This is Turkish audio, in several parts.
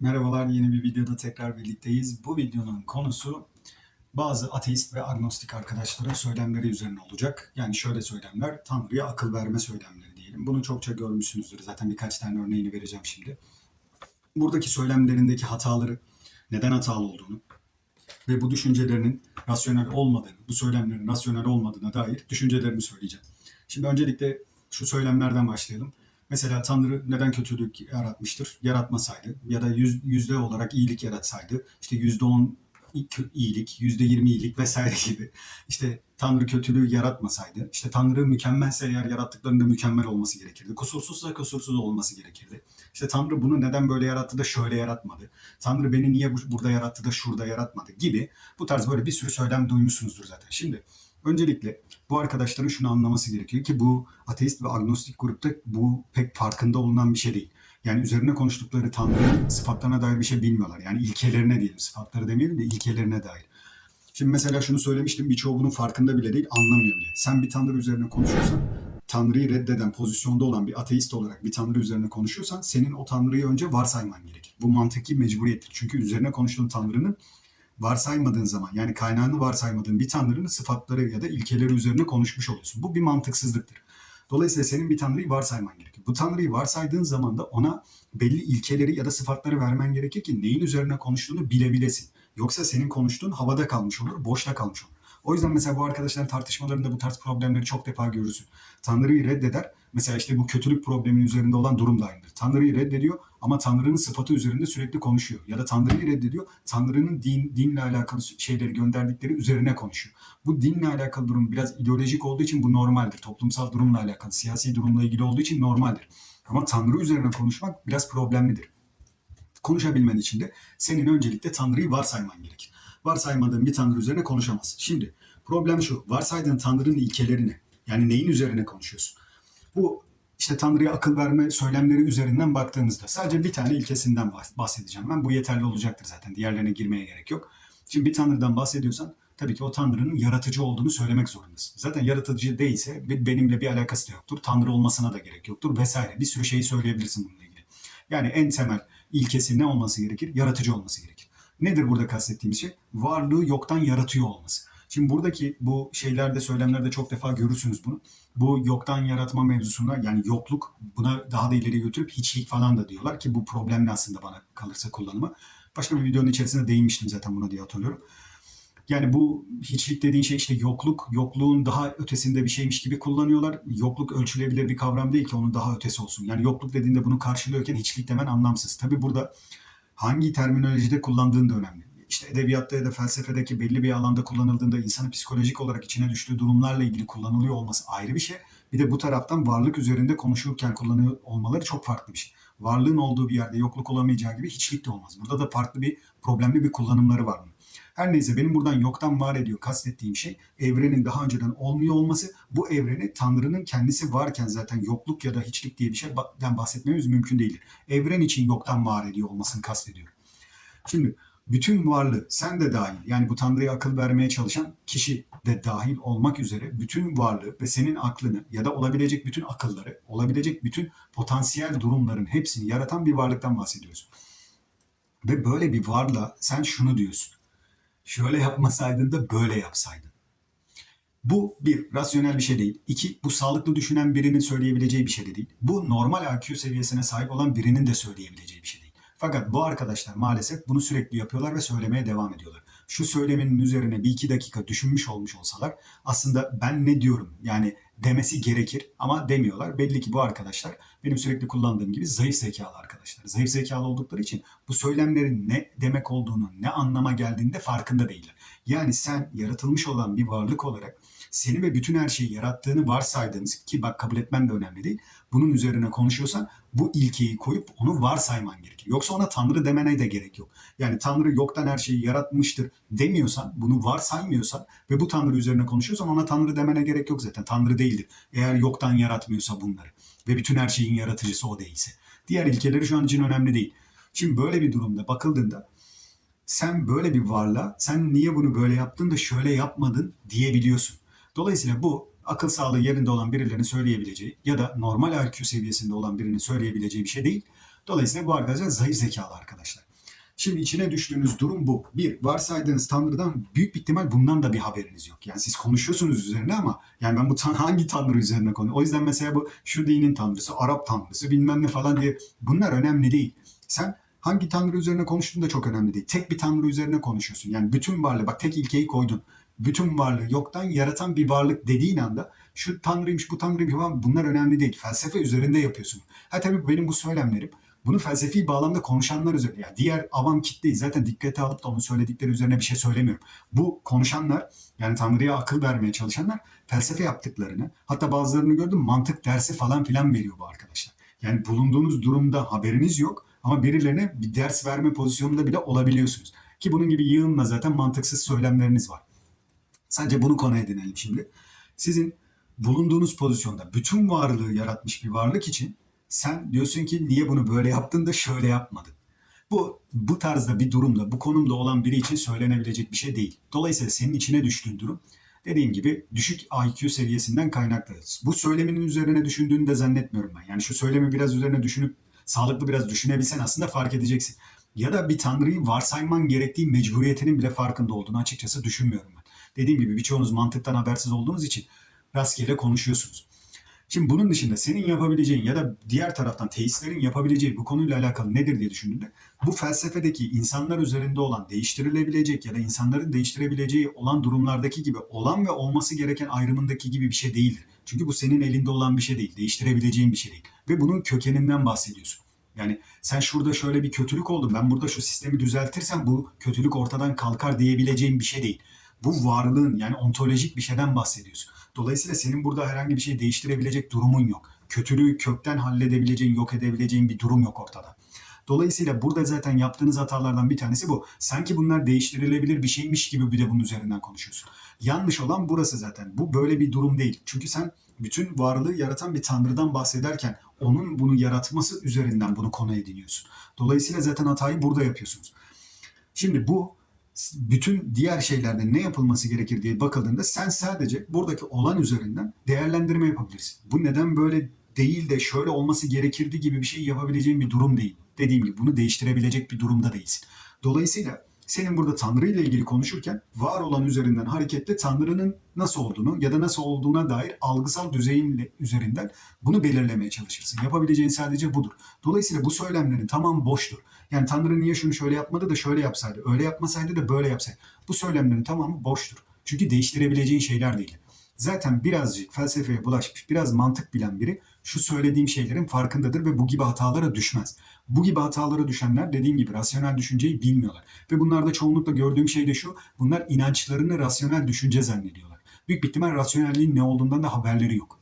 Merhabalar, yeni bir videoda tekrar birlikteyiz. Bu videonun konusu bazı ateist ve agnostik arkadaşların söylemleri üzerine olacak. Yani şöyle söylemler, Tanrı'ya akıl verme söylemleri diyelim. Bunu çokça görmüşsünüzdür. Zaten birkaç tane örneğini vereceğim şimdi. Buradaki söylemlerindeki hataları, neden hatalı olduğunu ve bu düşüncelerinin rasyonel olmadığını, bu söylemlerin rasyonel olmadığına dair düşüncelerimi söyleyeceğim. Şimdi öncelikle şu söylemlerden başlayalım. Mesela Tanrı neden kötülük yaratmıştır? Yaratmasaydı ya da yüz, yüzde olarak iyilik yaratsaydı işte yüzde on iyilik, yüzde yirmi iyilik vesaire gibi. İşte Tanrı kötülüğü yaratmasaydı, işte Tanrı mükemmelse eğer yarattıklarında mükemmel olması gerekirdi. Kusursuzsa kusursuz olması gerekirdi. İşte Tanrı bunu neden böyle yarattı da şöyle yaratmadı. Tanrı beni niye bu- burada yarattı da şurada yaratmadı gibi bu tarz böyle bir sürü söylem duymuşsunuzdur zaten. Şimdi öncelikle bu arkadaşların şunu anlaması gerekiyor ki bu ateist ve agnostik grupta bu pek farkında olunan bir şey değil. Yani üzerine konuştukları Tanrı'nın sıfatlarına dair bir şey bilmiyorlar. Yani ilkelerine diyelim, sıfatları demeyelim de ilkelerine dair. Şimdi mesela şunu söylemiştim, birçoğu bunun farkında bile değil, anlamıyor bile. Sen bir Tanrı üzerine konuşuyorsan, Tanrı'yı reddeden pozisyonda olan bir ateist olarak bir Tanrı üzerine konuşuyorsan, senin o Tanrı'yı önce varsayman gerekir. Bu mantıki mecburiyettir. Çünkü üzerine konuştuğun Tanrı'nın varsaymadığın zaman yani kaynağını varsaymadığın bir tanrının sıfatları ya da ilkeleri üzerine konuşmuş oluyorsun. Bu bir mantıksızlıktır. Dolayısıyla senin bir tanrıyı varsayman gerekir. Bu tanrıyı varsaydığın zaman da ona belli ilkeleri ya da sıfatları vermen gerekir ki neyin üzerine konuştuğunu bilebilesin. Yoksa senin konuştuğun havada kalmış olur, boşta kalmış olur. O yüzden mesela bu arkadaşların tartışmalarında bu tarz problemleri çok defa görürsün. Tanrı'yı reddeder. Mesela işte bu kötülük probleminin üzerinde olan durum da aynıdır. Tanrı'yı reddediyor ama Tanrı'nın sıfatı üzerinde sürekli konuşuyor. Ya da Tanrı'yı reddediyor, Tanrı'nın din, dinle alakalı şeyleri gönderdikleri üzerine konuşuyor. Bu dinle alakalı durum biraz ideolojik olduğu için bu normaldir. Toplumsal durumla alakalı, siyasi durumla ilgili olduğu için normaldir. Ama Tanrı üzerine konuşmak biraz problemlidir. Konuşabilmen için de senin öncelikle Tanrı'yı varsayman gerekir. Varsaymadığın bir Tanrı üzerine konuşamazsın. Şimdi problem şu, varsaydığın Tanrı'nın ilkelerini, yani neyin üzerine konuşuyorsun? Bu işte Tanrı'ya akıl verme söylemleri üzerinden baktığımızda sadece bir tane ilkesinden bahs- bahsedeceğim. Ben bu yeterli olacaktır zaten. Diğerlerine girmeye gerek yok. Şimdi bir Tanrı'dan bahsediyorsan tabii ki o Tanrı'nın yaratıcı olduğunu söylemek zorundasın. Zaten yaratıcı değilse be- benimle bir alakası da yoktur. Tanrı olmasına da gerek yoktur vesaire. Bir sürü şeyi söyleyebilirsin bununla ilgili. Yani en temel ilkesi ne olması gerekir? Yaratıcı olması gerekir. Nedir burada kastettiğimiz şey? Varlığı yoktan yaratıyor olması. Şimdi buradaki bu şeylerde söylemlerde çok defa görürsünüz bunu. Bu yoktan yaratma mevzusunda yani yokluk buna daha da ileri götürüp hiçlik falan da diyorlar ki bu problemli aslında bana kalırsa kullanımı. Başka bir videonun içerisinde değinmiştim zaten buna diye hatırlıyorum. Yani bu hiçlik dediğin şey işte yokluk, yokluğun daha ötesinde bir şeymiş gibi kullanıyorlar. Yokluk ölçülebilir bir kavram değil ki onun daha ötesi olsun. Yani yokluk dediğinde bunu karşılıyorken hiçlik demen anlamsız. Tabi burada hangi terminolojide kullandığın da önemli. İşte edebiyatta ya da felsefedeki belli bir alanda kullanıldığında insanın psikolojik olarak içine düştüğü durumlarla ilgili kullanılıyor olması ayrı bir şey. Bir de bu taraftan varlık üzerinde konuşurken kullanıyor olmaları çok farklı bir şey. Varlığın olduğu bir yerde yokluk olamayacağı gibi hiçlik de olmaz. Burada da farklı bir problemli bir kullanımları var bunun. Her neyse benim buradan yoktan var ediyor kastettiğim şey evrenin daha önceden olmuyor olması. Bu evreni Tanrı'nın kendisi varken zaten yokluk ya da hiçlik diye bir şeyden bahsetmemiz mümkün değildir. Evren için yoktan var ediyor olmasını kastediyorum. Şimdi bütün varlığı sen de dahil yani bu Tanrı'ya akıl vermeye çalışan kişi de dahil olmak üzere bütün varlığı ve senin aklını ya da olabilecek bütün akılları, olabilecek bütün potansiyel durumların hepsini yaratan bir varlıktan bahsediyoruz. Ve böyle bir varlığa sen şunu diyorsun. Şöyle yapmasaydın da böyle yapsaydın. Bu bir, rasyonel bir şey değil. İki, bu sağlıklı düşünen birinin söyleyebileceği bir şey de değil. Bu normal IQ seviyesine sahip olan birinin de söyleyebileceği bir şey değil. Fakat bu arkadaşlar maalesef bunu sürekli yapıyorlar ve söylemeye devam ediyorlar. Şu söylemenin üzerine bir iki dakika düşünmüş olmuş olsalar aslında ben ne diyorum yani demesi gerekir ama demiyorlar. Belli ki bu arkadaşlar benim sürekli kullandığım gibi zayıf zekalı arkadaşlar. Zayıf zekalı oldukları için bu söylemlerin ne demek olduğunu, ne anlama geldiğini de farkında değiller. Yani sen yaratılmış olan bir varlık olarak seni ve bütün her şeyi yarattığını varsaydığınız ki bak kabul etmen de önemli değil. Bunun üzerine konuşuyorsan bu ilkeyi koyup onu varsayman gerekir. Yoksa ona Tanrı demene de gerek yok. Yani Tanrı yoktan her şeyi yaratmıştır demiyorsan, bunu varsaymıyorsan ve bu Tanrı üzerine konuşuyorsan ona Tanrı demene gerek yok zaten. Tanrı değildir. Eğer yoktan yaratmıyorsa bunları ve bütün her şeyin yaratıcısı o değilse. Diğer ilkeleri şu an için önemli değil. Şimdi böyle bir durumda bakıldığında sen böyle bir varlığa sen niye bunu böyle yaptın da şöyle yapmadın diyebiliyorsun. Dolayısıyla bu akıl sağlığı yerinde olan birilerinin söyleyebileceği ya da normal IQ seviyesinde olan birinin söyleyebileceği bir şey değil. Dolayısıyla bu arkadaşlar zayıf zekalı arkadaşlar. Şimdi içine düştüğünüz durum bu. Bir, varsaydığınız Tanrı'dan büyük bir ihtimal bundan da bir haberiniz yok. Yani siz konuşuyorsunuz üzerine ama yani ben bu tan hangi Tanrı üzerine konu? O yüzden mesela bu şu dinin Tanrısı, Arap Tanrısı bilmem ne falan diye bunlar önemli değil. Sen hangi Tanrı üzerine konuştuğun da çok önemli değil. Tek bir Tanrı üzerine konuşuyorsun. Yani bütün varlığı bak tek ilkeyi koydun. Bütün varlığı yoktan yaratan bir varlık dediğin anda şu Tanrıymış bu Tanrıymış falan bunlar önemli değil. Felsefe üzerinde yapıyorsun. Ha tabii benim bu söylemlerim bunu felsefi bağlamda konuşanlar üzerine, yani diğer avam kitleyi zaten dikkate alıp da onun söyledikleri üzerine bir şey söylemiyorum. Bu konuşanlar, yani Tanrı'ya akıl vermeye çalışanlar felsefe yaptıklarını, hatta bazılarını gördüm mantık dersi falan filan veriyor bu arkadaşlar. Yani bulunduğunuz durumda haberiniz yok ama birilerine bir ders verme pozisyonunda bile olabiliyorsunuz. Ki bunun gibi yığınla zaten mantıksız söylemleriniz var. Sadece bunu konu edinelim şimdi. Sizin bulunduğunuz pozisyonda bütün varlığı yaratmış bir varlık için sen diyorsun ki niye bunu böyle yaptın da şöyle yapmadın. Bu bu tarzda bir durumda, bu konumda olan biri için söylenebilecek bir şey değil. Dolayısıyla senin içine düştüğün durum dediğim gibi düşük IQ seviyesinden kaynaklı. Bu söyleminin üzerine düşündüğünü de zannetmiyorum ben. Yani şu söylemi biraz üzerine düşünüp sağlıklı biraz düşünebilsen aslında fark edeceksin. Ya da bir tanrıyı varsayman gerektiği mecburiyetinin bile farkında olduğunu açıkçası düşünmüyorum ben. Dediğim gibi birçoğunuz mantıktan habersiz olduğunuz için rastgele konuşuyorsunuz. Şimdi bunun dışında senin yapabileceğin ya da diğer taraftan teistlerin yapabileceği bu konuyla alakalı nedir diye düşündüğünde bu felsefedeki insanlar üzerinde olan değiştirilebilecek ya da insanların değiştirebileceği olan durumlardaki gibi olan ve olması gereken ayrımındaki gibi bir şey değildir. Çünkü bu senin elinde olan bir şey değil, değiştirebileceğin bir şey değil ve bunun kökeninden bahsediyorsun. Yani sen şurada şöyle bir kötülük oldu, ben burada şu sistemi düzeltirsem bu kötülük ortadan kalkar diyebileceğin bir şey değil. Bu varlığın yani ontolojik bir şeyden bahsediyorsun. Dolayısıyla senin burada herhangi bir şey değiştirebilecek durumun yok. Kötülüğü kökten halledebileceğin, yok edebileceğin bir durum yok ortada. Dolayısıyla burada zaten yaptığınız hatalardan bir tanesi bu. Sanki bunlar değiştirilebilir bir şeymiş gibi bir de bunun üzerinden konuşuyorsun. Yanlış olan burası zaten. Bu böyle bir durum değil. Çünkü sen bütün varlığı yaratan bir tanrıdan bahsederken onun bunu yaratması üzerinden bunu konu ediniyorsun. Dolayısıyla zaten hatayı burada yapıyorsunuz. Şimdi bu bütün diğer şeylerde ne yapılması gerekir diye bakıldığında sen sadece buradaki olan üzerinden değerlendirme yapabilirsin. Bu neden böyle değil de şöyle olması gerekirdi gibi bir şey yapabileceğin bir durum değil. Dediğim gibi bunu değiştirebilecek bir durumda değilsin. Dolayısıyla senin burada Tanrı ile ilgili konuşurken var olan üzerinden hareketle Tanrı'nın nasıl olduğunu ya da nasıl olduğuna dair algısal düzeyin üzerinden bunu belirlemeye çalışırsın. Yapabileceğin sadece budur. Dolayısıyla bu söylemlerin tamam boştur. Yani Tanrı niye şunu şöyle yapmadı da şöyle yapsaydı, öyle yapmasaydı da böyle yapsaydı. Bu söylemlerin tamamı boştur. Çünkü değiştirebileceğin şeyler değil. Zaten birazcık felsefeye bulaşmış, biraz mantık bilen biri şu söylediğim şeylerin farkındadır ve bu gibi hatalara düşmez. Bu gibi hatalara düşenler dediğim gibi rasyonel düşünceyi bilmiyorlar. Ve bunlarda çoğunlukla gördüğüm şey de şu, bunlar inançlarını rasyonel düşünce zannediyorlar. Büyük bir ihtimal rasyonelliğin ne olduğundan da haberleri yok.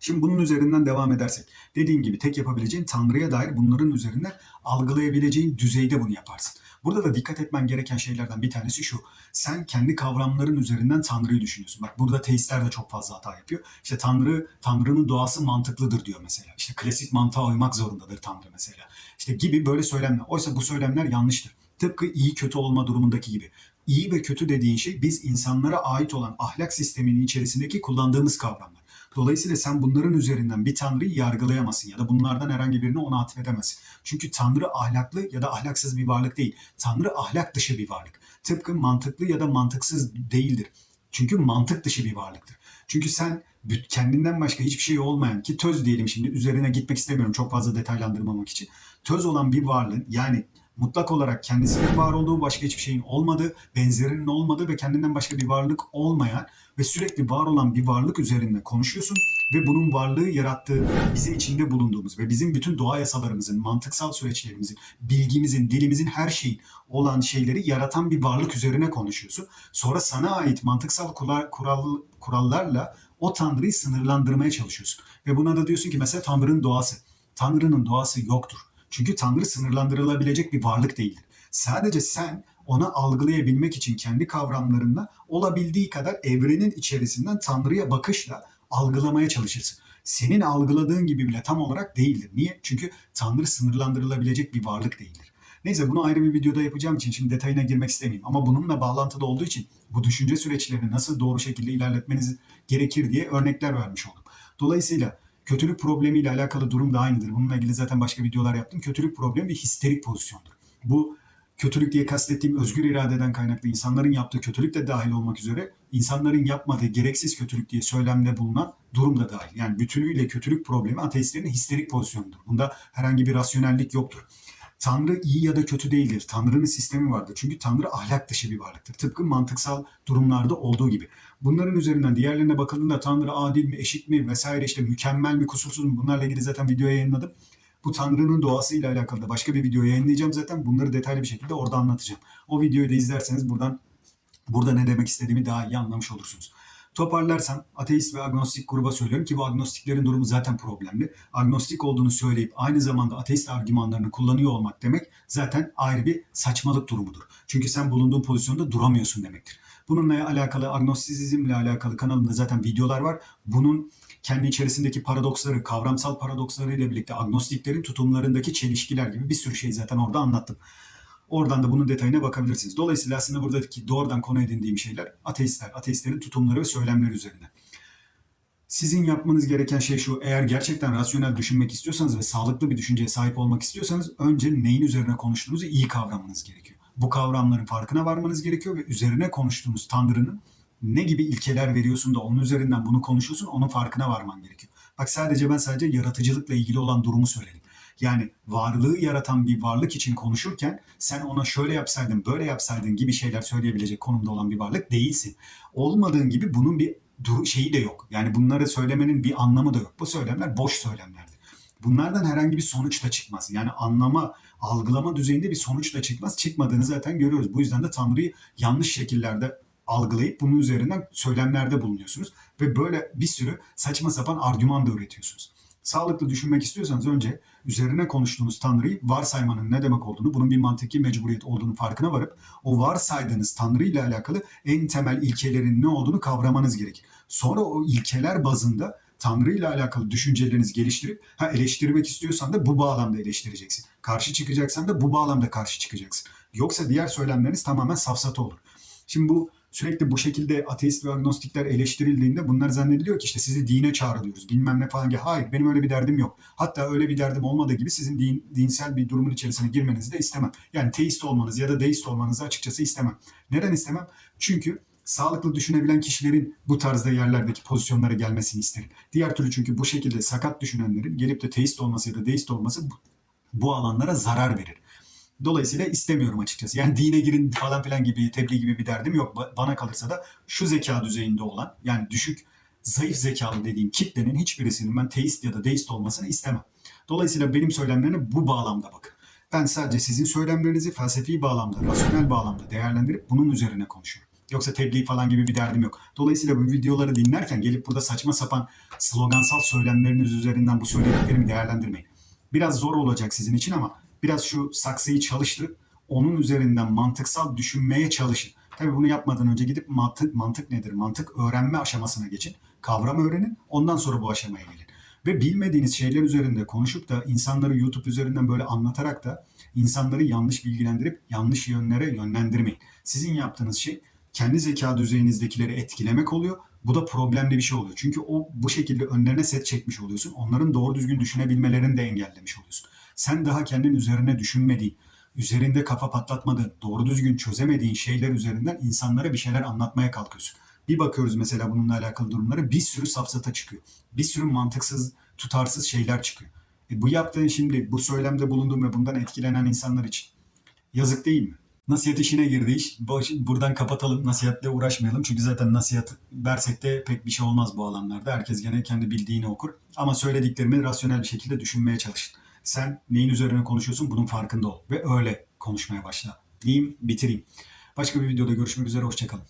Şimdi bunun üzerinden devam edersek, dediğim gibi tek yapabileceğin Tanrı'ya dair bunların üzerinden algılayabileceğin düzeyde bunu yaparsın. Burada da dikkat etmen gereken şeylerden bir tanesi şu. Sen kendi kavramların üzerinden Tanrı'yı düşünüyorsun. Bak burada teistler de çok fazla hata yapıyor. İşte Tanrı, Tanrı'nın doğası mantıklıdır diyor mesela. İşte klasik mantığa uymak zorundadır Tanrı mesela. İşte gibi böyle söylemler. Oysa bu söylemler yanlıştır. Tıpkı iyi kötü olma durumundaki gibi. İyi ve kötü dediğin şey biz insanlara ait olan ahlak sisteminin içerisindeki kullandığımız kavramlar. Dolayısıyla sen bunların üzerinden bir tanrıyı yargılayamazsın ya da bunlardan herhangi birini ona atfedemezsin. Çünkü tanrı ahlaklı ya da ahlaksız bir varlık değil. Tanrı ahlak dışı bir varlık. Tıpkı mantıklı ya da mantıksız değildir. Çünkü mantık dışı bir varlıktır. Çünkü sen kendinden başka hiçbir şey olmayan ki töz diyelim şimdi üzerine gitmek istemiyorum çok fazla detaylandırmamak için. Töz olan bir varlığın yani mutlak olarak kendisinin var olduğu başka hiçbir şeyin olmadığı, benzerinin olmadığı ve kendinden başka bir varlık olmayan ve sürekli var olan bir varlık üzerinde konuşuyorsun ve bunun varlığı yarattığı bizim içinde bulunduğumuz ve bizim bütün doğa yasalarımızın, mantıksal süreçlerimizin, bilgimizin, dilimizin her şeyin olan şeyleri yaratan bir varlık üzerine konuşuyorsun. Sonra sana ait mantıksal kural, kural, kurallarla o tanrıyı sınırlandırmaya çalışıyorsun. Ve buna da diyorsun ki mesela tanrının doğası. Tanrının doğası yoktur. Çünkü Tanrı sınırlandırılabilecek bir varlık değildir. Sadece sen ona algılayabilmek için kendi kavramlarında olabildiği kadar evrenin içerisinden Tanrı'ya bakışla algılamaya çalışırsın. Senin algıladığın gibi bile tam olarak değildir. Niye? Çünkü Tanrı sınırlandırılabilecek bir varlık değildir. Neyse bunu ayrı bir videoda yapacağım için şimdi detayına girmek istemeyeyim. Ama bununla bağlantılı olduğu için bu düşünce süreçlerini nasıl doğru şekilde ilerletmeniz gerekir diye örnekler vermiş oldum. Dolayısıyla Kötülük problemiyle alakalı durum da aynıdır. Bununla ilgili zaten başka videolar yaptım. Kötülük problemi bir histerik pozisyondur. Bu Kötülük diye kastettiğim özgür iradeden kaynaklı insanların yaptığı kötülük de dahil olmak üzere insanların yapmadığı gereksiz kötülük diye söylemde bulunan durum da dahil. Yani bütünüyle kötülük problemi ateistlerin histerik pozisyonudur. Bunda herhangi bir rasyonellik yoktur. Tanrı iyi ya da kötü değildir. Tanrı'nın sistemi vardır. Çünkü Tanrı ahlak dışı bir varlıktır. Tıpkı mantıksal durumlarda olduğu gibi. Bunların üzerinden diğerlerine bakıldığında Tanrı adil mi, eşit mi vesaire işte mükemmel mi, kusursuz mu bunlarla ilgili zaten video yayınladım. Bu Tanrı'nın doğasıyla alakalı da başka bir video yayınlayacağım zaten. Bunları detaylı bir şekilde orada anlatacağım. O videoyu da izlerseniz buradan burada ne demek istediğimi daha iyi anlamış olursunuz. Toparlarsam ateist ve agnostik gruba söylüyorum ki bu agnostiklerin durumu zaten problemli. Agnostik olduğunu söyleyip aynı zamanda ateist argümanlarını kullanıyor olmak demek zaten ayrı bir saçmalık durumudur. Çünkü sen bulunduğun pozisyonda duramıyorsun demektir. Bununla alakalı agnostizmle alakalı kanalımda zaten videolar var. Bunun kendi içerisindeki paradoksları, kavramsal paradoksları ile birlikte agnostiklerin tutumlarındaki çelişkiler gibi bir sürü şey zaten orada anlattım. Oradan da bunun detayına bakabilirsiniz. Dolayısıyla aslında buradaki doğrudan konu edindiğim şeyler ateistler, ateistlerin tutumları ve söylemleri üzerine. Sizin yapmanız gereken şey şu, eğer gerçekten rasyonel düşünmek istiyorsanız ve sağlıklı bir düşünceye sahip olmak istiyorsanız önce neyin üzerine konuştuğunuzu iyi kavramanız gerekiyor. Bu kavramların farkına varmanız gerekiyor ve üzerine konuştuğunuz Tanrı'nın ne gibi ilkeler veriyorsun da onun üzerinden bunu konuşuyorsun, onun farkına varman gerekiyor. Bak sadece ben sadece yaratıcılıkla ilgili olan durumu söyledim. Yani varlığı yaratan bir varlık için konuşurken sen ona şöyle yapsaydın, böyle yapsaydın gibi şeyler söyleyebilecek konumda olan bir varlık değilsin. Olmadığın gibi bunun bir şeyi de yok. Yani bunları söylemenin bir anlamı da yok. Bu söylemler boş söylemlerdir. Bunlardan herhangi bir sonuç da çıkmaz. Yani anlama, algılama düzeyinde bir sonuç da çıkmaz. Çıkmadığını zaten görüyoruz. Bu yüzden de Tanrı'yı yanlış şekillerde algılayıp bunun üzerinden söylemlerde bulunuyorsunuz. Ve böyle bir sürü saçma sapan argüman da üretiyorsunuz. Sağlıklı düşünmek istiyorsanız önce üzerine konuştuğunuz Tanrı'yı varsaymanın ne demek olduğunu, bunun bir mantıki mecburiyet olduğunu farkına varıp o varsaydığınız Tanrı ile alakalı en temel ilkelerin ne olduğunu kavramanız gerekir. Sonra o ilkeler bazında Tanrı ile alakalı düşüncelerinizi geliştirip ha eleştirmek istiyorsan da bu bağlamda eleştireceksin. Karşı çıkacaksan da bu bağlamda karşı çıkacaksın. Yoksa diğer söylemleriniz tamamen safsata olur. Şimdi bu sürekli bu şekilde ateist ve agnostikler eleştirildiğinde bunlar zannediliyor ki işte sizi dine çağrılıyoruz bilmem ne falan. Hayır benim öyle bir derdim yok. Hatta öyle bir derdim olmadığı gibi sizin din, dinsel bir durumun içerisine girmenizi de istemem. Yani teist olmanız ya da deist olmanızı açıkçası istemem. Neden istemem? Çünkü sağlıklı düşünebilen kişilerin bu tarzda yerlerdeki pozisyonlara gelmesini isterim. Diğer türlü çünkü bu şekilde sakat düşünenlerin gelip de teist olması ya da deist olması bu, bu alanlara zarar verir. Dolayısıyla istemiyorum açıkçası. Yani dine girin falan filan gibi, tebliğ gibi bir derdim yok. Ba- Bana kalırsa da şu zeka düzeyinde olan, yani düşük, zayıf zekalı dediğim kitlenin hiçbirisinin ben teist ya da deist olmasını istemem. Dolayısıyla benim söylemlerine bu bağlamda bakın. Ben sadece sizin söylemlerinizi felsefi bağlamda, rasyonel bağlamda değerlendirip bunun üzerine konuşuyorum. Yoksa tebliğ falan gibi bir derdim yok. Dolayısıyla bu videoları dinlerken gelip burada saçma sapan slogansal söylemleriniz üzerinden bu söylediklerimi değerlendirmeyin. Biraz zor olacak sizin için ama biraz şu saksıyı çalıştırıp onun üzerinden mantıksal düşünmeye çalışın. Tabii bunu yapmadan önce gidip mantık, mantık nedir? Mantık öğrenme aşamasına geçin. Kavram öğrenin. Ondan sonra bu aşamaya gelin. Ve bilmediğiniz şeyler üzerinde konuşup da insanları YouTube üzerinden böyle anlatarak da insanları yanlış bilgilendirip yanlış yönlere yönlendirmeyin. Sizin yaptığınız şey kendi zeka düzeyinizdekileri etkilemek oluyor. Bu da problemli bir şey oluyor. Çünkü o bu şekilde önlerine set çekmiş oluyorsun. Onların doğru düzgün düşünebilmelerini de engellemiş oluyorsun. Sen daha kendin üzerine düşünmediğin, üzerinde kafa patlatmadığın, doğru düzgün çözemediğin şeyler üzerinden insanlara bir şeyler anlatmaya kalkıyorsun. Bir bakıyoruz mesela bununla alakalı durumlara bir sürü safsata çıkıyor. Bir sürü mantıksız, tutarsız şeyler çıkıyor. E bu yaptığın şimdi bu söylemde bulunduğun ve bundan etkilenen insanlar için yazık değil mi? Nasihat işine girdi iş. Buradan kapatalım. Nasihatle uğraşmayalım. Çünkü zaten nasihat versek de pek bir şey olmaz bu alanlarda. Herkes gene kendi bildiğini okur. Ama söylediklerimi rasyonel bir şekilde düşünmeye çalışın. Sen neyin üzerine konuşuyorsun bunun farkında ol. Ve öyle konuşmaya başla. Diyeyim, bitireyim. Başka bir videoda görüşmek üzere. Hoşçakalın.